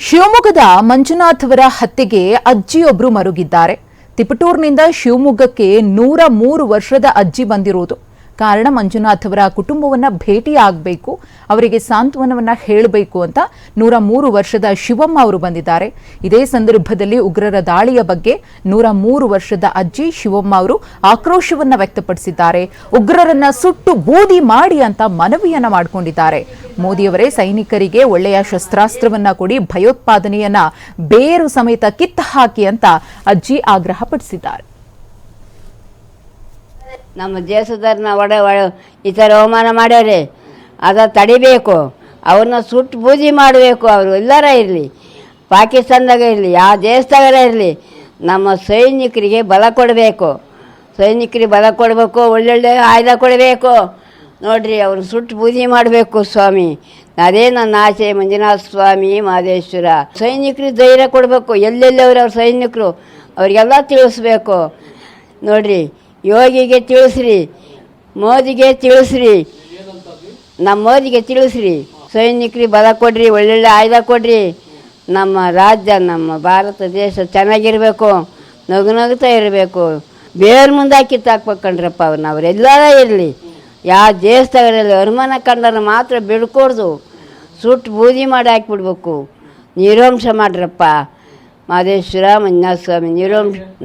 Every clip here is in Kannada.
ಶಿವಮೊಗ್ಗದ ಮಂಜುನಾಥವರ ಹತ್ಯೆಗೆ ಅಜ್ಜಿಯೊಬ್ಬರು ಮರುಗಿದ್ದಾರೆ. ತಿಪಟೂರ್ನಿಂದ ಶಿವಮೊಗ್ಗಕ್ಕೆ ನೂರ ಮೂರು ವರ್ಷದ ಅಜ್ಜಿ ಬಂದಿರುವುದು ಕಾರಣ ಮಂಜುನಾಥ್ ಅವರ ಕುಟುಂಬವನ್ನ ಭೇಟಿಯಾಗಬೇಕು, ಅವರಿಗೆ ಸಾಂತ್ವನವನ್ನ ಹೇಳಬೇಕು ಅಂತ ನೂರ ಮೂರು ವರ್ಷದ ಶಿವಮ್ಮ ಅವರು ಬಂದಿದ್ದಾರೆ. ಇದೇ ಸಂದರ್ಭದಲ್ಲಿ ಉಗ್ರರ ದಾಳಿಯ ಬಗ್ಗೆ ನೂರ ಮೂರು ವರ್ಷದ ಅಜ್ಜಿ ಶಿವಮ್ಮ ಅವರು ಆಕ್ರೋಶವನ್ನ ವ್ಯಕ್ತಪಡಿಸಿದ್ದಾರೆ. ಉಗ್ರರನ್ನ ಸುಟ್ಟು ಬೂದಿ ಮಾಡಿ ಅಂತ ಮನವಿಯನ್ನ ಮಾಡಿಕೊಂಡಿದ್ದಾರೆ. ಮೋದಿಯವರೇ ಸೈನಿಕರಿಗೆ ಒಳ್ಳೆಯ ಶಸ್ತ್ರಾಸ್ತ್ರವನ್ನ ಕೊಡಿ, ಭಯೋತ್ಪಾದನೆಯನ್ನ ಬೇರು ಸಮೇತ ಕಿತ್ತ ಹಾಕಿ ಅಂತ ಅಜ್ಜಿ ಆಗ್ರಹಪಡಿಸಿದ್ದಾರೆ. ನಮ್ಮ ದೇಶದವ್ರನ್ನ ಒಡ ಈ ಥರ ಅವಮಾನ ಮಾಡ್ಯಾರೆ. ಅದ ತಡಿಬೇಕು. ಅವ್ರನ್ನ ಸುಟ್ಟು ಪೂಜೆ ಮಾಡಬೇಕು. ಅವರು ಎಲ್ಲರ ಇರಲಿ. ಪಾಕಿಸ್ತಾನದಾಗ ಇರಲಿ, ಯಾವ ದೇಶದಾಗರ ಇರಲಿ. ನಮ್ಮ ಸೈನಿಕರಿಗೆ ಬಲ ಕೊಡಬೇಕು. ಸೈನಿಕರಿಗೆ ಬಲ ಕೊಡಬೇಕು, ಒಳ್ಳೊಳ್ಳೆ ಆಯುಧ ಕೊಡಬೇಕು. ನೋಡ್ರಿ, ಅವ್ರು ಸುಟ್ಟು ಪೂಜೆ ಮಾಡಬೇಕು ಸ್ವಾಮಿ. ಅದೇ ನನ್ನ ಆಸೆ, ಮಂಜುನಾಥ ಸ್ವಾಮಿ ಮಹದೇಶ್ವರ. ಸೈನಿಕರಿಗೆ ಧೈರ್ಯ ಕೊಡಬೇಕು. ಎಲ್ಲೆಲ್ಲಿ ಅವ್ರ ಸೈನಿಕರು, ಅವರಿಗೆಲ್ಲ ತಿಳಿಸ್ಬೇಕು. ನೋಡ್ರಿ ಯೋಗಿಗೆ ತಿಳಿಸ್ರಿ, ಮೋದಿಗೆ ತಿಳಿಸ್ರಿ, ನಮ್ಮ ಮೋದಿಗೆ ತಿಳಿಸ್ರಿ. ಸೈನಿಕರಿಗೆ ಬಲ ಕೊಡ್ರಿ, ಒಳ್ಳೊಳ್ಳೆ ಆಯುಧ ಕೊಡ್ರಿ. ನಮ್ಮ ರಾಜ್ಯ, ನಮ್ಮ ಭಾರತ ದೇಶ ಚೆನ್ನಾಗಿರಬೇಕು, ನಗು ನಗುತ್ತಾ ಇರಬೇಕು. ಬೇರೆ ಮುಂದೆ ಕಿತ್ತಾಕ್ಬೇಕು ಕಣ್ರಪ್ಪ ಅವ್ರನ್ನ ಅವರೆಲ್ಲರ ಇರಲಿ. ಯಾವ ದೇಶದಾಗಿರಲಿ ಅನುಮಾನ ಕಂಡರೆ ಮಾತ್ರ ಬಿಡ್ಕೊಡ್ದು ಸುಟ್ಟು ಬೂದಿ ಮಾಡಿ ಹಾಕ್ಬಿಡ್ಬೇಕು. ನೀರಂಶ ಮಾಡ್ರಪ್ಪ. ಮಾದೇಶ್ವರ ಮಂಜುನಾಥ ಸ್ವಾಮಿ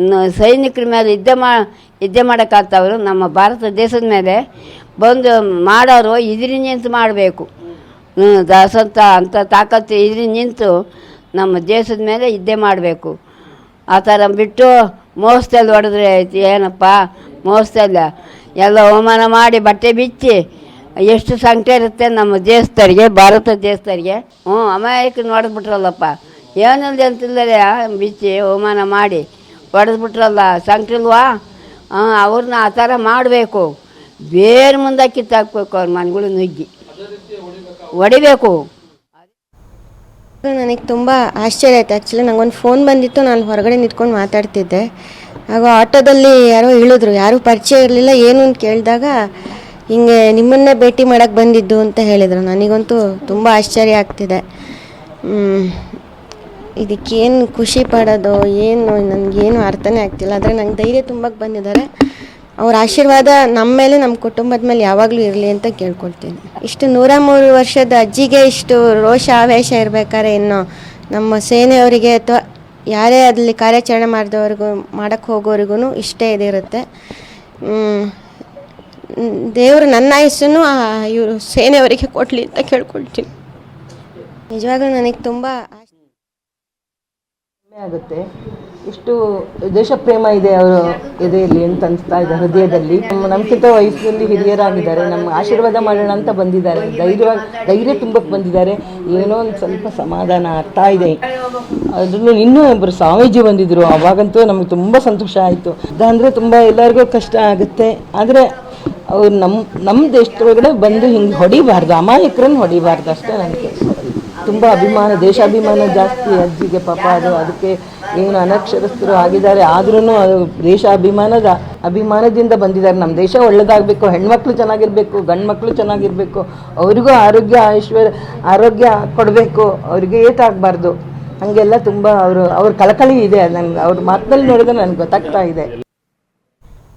ನ- ಸೈನಿಕರ ಮೇಲೆ ಯುದ್ಧ ಮಾ, ಯುದ್ಧ ಮಾಡೋಕ್ಕಾಗ್ತವರು. ನಮ್ಮ ಭಾರತ ದೇಶದ ಮೇಲೆ ಬಂದು ಮಾಡೋರು ಇದ್ರಿ ನಿಂತು ಮಾಡಬೇಕು. ದಾಸಂತ ಅಂಥ ತಾಕತ್ತು ಇದ್ರಿ ನಿಂತು ನಮ್ಮ ದೇಶದ ಮೇಲೆ ಯುದ್ಧ ಮಾಡಬೇಕು. ಆ ಥರ ಬಿಟ್ಟು ಮೋಸದಲ್ಲಿ ಹೊಡೆದ್ರೆ ಐತಿ ಏನಪ್ಪ? ಮೋಸದಲ್ಲ ಎಲ್ಲ ಅವಮಾನ ಮಾಡಿ ಬಟ್ಟೆ ಬಿಚ್ಚಿ ಎಷ್ಟು ಸಂಕಟ ಇರುತ್ತೆ ನಮ್ಮ ದೇಶದವ್ರಿಗೆ ಭಾರತ ದೇಶದವ್ರಿಗೆ ಹ್ಞೂ ಅಮಾಯಕ ನೋಡಿದ್ಬಿಟ್ರಲ್ಲಪ್ಪ ಏನಿಲ್ಲ ಅಂತಂದರೆ ಬಿಚ್ಚಿ ಹೋಮಾನ ಮಾಡಿ ಹೊಡೆದ್ಬಿಟ್ರಲ್ಲ ಸಂಕ್ಟಿಲ್ವಾ ಅವ್ರನ್ನ ಆ ಥರ ಮಾಡಬೇಕು. ಬೇರೆ ಮುಂದೆ ಕಿತ್ತಾಕ್ಬೇಕು ಅವ್ರ ಮನೆಗಳು ನುಗ್ಗಿ. ಹೊಡಿಬೇಕು. ನನಗೆ ತುಂಬ ಆಶ್ಚರ್ಯ ಆಯ್ತು. ಆ್ಯಕ್ಚುಲಿ ನಂಗೊಂದು ಫೋನ್ ಬಂದಿತ್ತು, ನಾನು ಹೊರಗಡೆ ನಿಂತ್ಕೊಂಡು ಮಾತಾಡ್ತಿದ್ದೆ. ಹಾಗೂ ಆಟೋದಲ್ಲಿ ಯಾರೋ ಇಳಿದ್ರು ಯಾರೂ ಪರಿಚಯ ಇರಲಿಲ್ಲ, ಏನು? ಅಂತ ಕೇಳಿದಾಗ, ಹಿಂಗೆ ನಿಮ್ಮನ್ನೇ ಭೇಟಿ ಮಾಡೋಕ್ಕೆ ಬಂದಿದ್ದು ಅಂತ ಹೇಳಿದರು. ನನಗಂತೂ ತುಂಬ ಆಶ್ಚರ್ಯ ಆಗ್ತಿದೆ. ಇದಕ್ಕೇನು ಖುಷಿ ಪಡೋದು, ಏನು ನನಗೇನು ಅರ್ಥನೇ ಆಗ್ತಿಲ್ಲ. ಆದರೆ ನಂಗೆ ಧೈರ್ಯ ತುಂಬಕ್ಕೆ ಬಂದಿದ್ದಾರೆ. ಅವ್ರ ಆಶೀರ್ವಾದ ನಮ್ಮ ಮೇಲೆ ನಮ್ಮ ಕುಟುಂಬದ ಮೇಲೆ ಯಾವಾಗಲೂ ಇರಲಿ ಅಂತ ಕೇಳ್ಕೊಳ್ತೀನಿ. ಇಷ್ಟು ನೂರ ಮೂರು ವರ್ಷದ ಅಜ್ಜಿಗೆ ಇಷ್ಟು ರೋಷ ಆವೇಶ ಇರಬೇಕಾದ್ರೆ ಇನ್ನು ನಮ್ಮ ಸೇನೆಯವರಿಗೆ ಅಥವಾ ಯಾರೇ ಅದರಲ್ಲಿ ಕಾರ್ಯಾಚರಣೆ ಮಾಡಿದವ್ರಿಗೂ ಮಾಡೋಕ್ಕೆ ಹೋಗೋರಿಗೂ ಇಷ್ಟೇ ಇದಿರುತ್ತೆ. ದೇವರು ನನ್ನ ಆಯಸ್ಸನ್ನು ಇವರು ಸೇನೆಯವರಿಗೆ ಕೊಡಲಿ ಅಂತ ಕೇಳ್ಕೊಳ್ತೀನಿ. ನಿಜವಾಗ್ಲೂ ನನಗೆ ತುಂಬ ಆಗುತ್ತೆ. ಇಷ್ಟು ದೇಶ ಪ್ರೇಮ ಇದೆ ಅವರು ಎದೆಯಲ್ಲಿ ಅಂತ ಅನಿಸ್ತಾ ಇದೆ ಹೃದಯದಲ್ಲಿ. ನಮ್ಗಿಂತ ವಯಸ್ಸಲ್ಲಿ ಹಿರಿಯರಾಗಿದ್ದಾರೆ. ನಮ್ಮ ಆಶೀರ್ವಾದ ಮಾಡೋಣ ಅಂತ ಬಂದಿದ್ದಾರೆ. ಧೈರ್ಯವಾಗಿ, ಧೈರ್ಯ ತುಂಬಕ್ಕೆ ಬಂದಿದ್ದಾರೆ. ಏನೋ ಒಂದು ಸ್ವಲ್ಪ ಸಮಾಧಾನ ಆಗ್ತಾ ಇದೆ. ಅದನ್ನು ಇನ್ನೂ ಒಬ್ಬರು ಸ್ವಾಮೀಜಿ ಬಂದಿದ್ರು. ಅವಾಗಂತೂ ನಮ್ಗೆ ತುಂಬ ಸಂತೋಷ ಆಯಿತು. ಅದಂದರೆ ತುಂಬ ಎಲ್ಲರಿಗೂ ಕಷ್ಟ ಆಗುತ್ತೆ. ಆದರೆ ಅವ್ರು ನಮ್ಮ ನಮ್ಮ ದೇಶದೊಳಗಡೆ ಬಂದು ಹಿಂಗೆ ಹೊಡಿಬಾರ್ದು. ಅಮಾಯಕರನ್ನು ಹೊಡಿಬಾರ್ದು ಅಷ್ಟೇ ನನಗೆ ತುಂಬ ಅಭಿಮಾನ, ದೇಶಾಭಿಮಾನ ಜಾಸ್ತಿ, ಅಜ್ಜಿಗೆ ಪಾಪ ಅದು, ಅದಕ್ಕೆ ಏನು ಅನಕ್ಷರಸ್ಥರು ಆಗಿದ್ದಾರೆ. ಆದ್ರೂ ಅದು ದೇಶಾಭಿಮಾನದ ಅಭಿಮಾನದಿಂದ ಬಂದಿದ್ದಾರೆ. ನಮ್ಮ ದೇಶ ಒಳ್ಳೇದಾಗಬೇಕು, ಹೆಣ್ಮಕ್ಳು ಚೆನ್ನಾಗಿರಬೇಕು ಗಂಡು ಮಕ್ಕಳು ಚೆನ್ನಾಗಿರಬೇಕು, ಅವ್ರಿಗೂ ಆರೋಗ್ಯ ಐಶ್ವರ್ಯ, ಆರೋಗ್ಯ ಕೊಡಬೇಕು, ಅವ್ರಿಗೆ ಏಟಾಗಬಾರ್ದು. ಹಾಗೆಲ್ಲ ತುಂಬ ಅವರು, ಅವ್ರ ಕಳಕಳಿ ಇದೆ. ನನ್ಗೆ ಅವ್ರ ಮಾತಿನಲ್ಲಿ ನೋಡಿದ್ರೆ ನನಗೆ ಗೊತ್ತಾಗ್ತಾ ಇದೆ.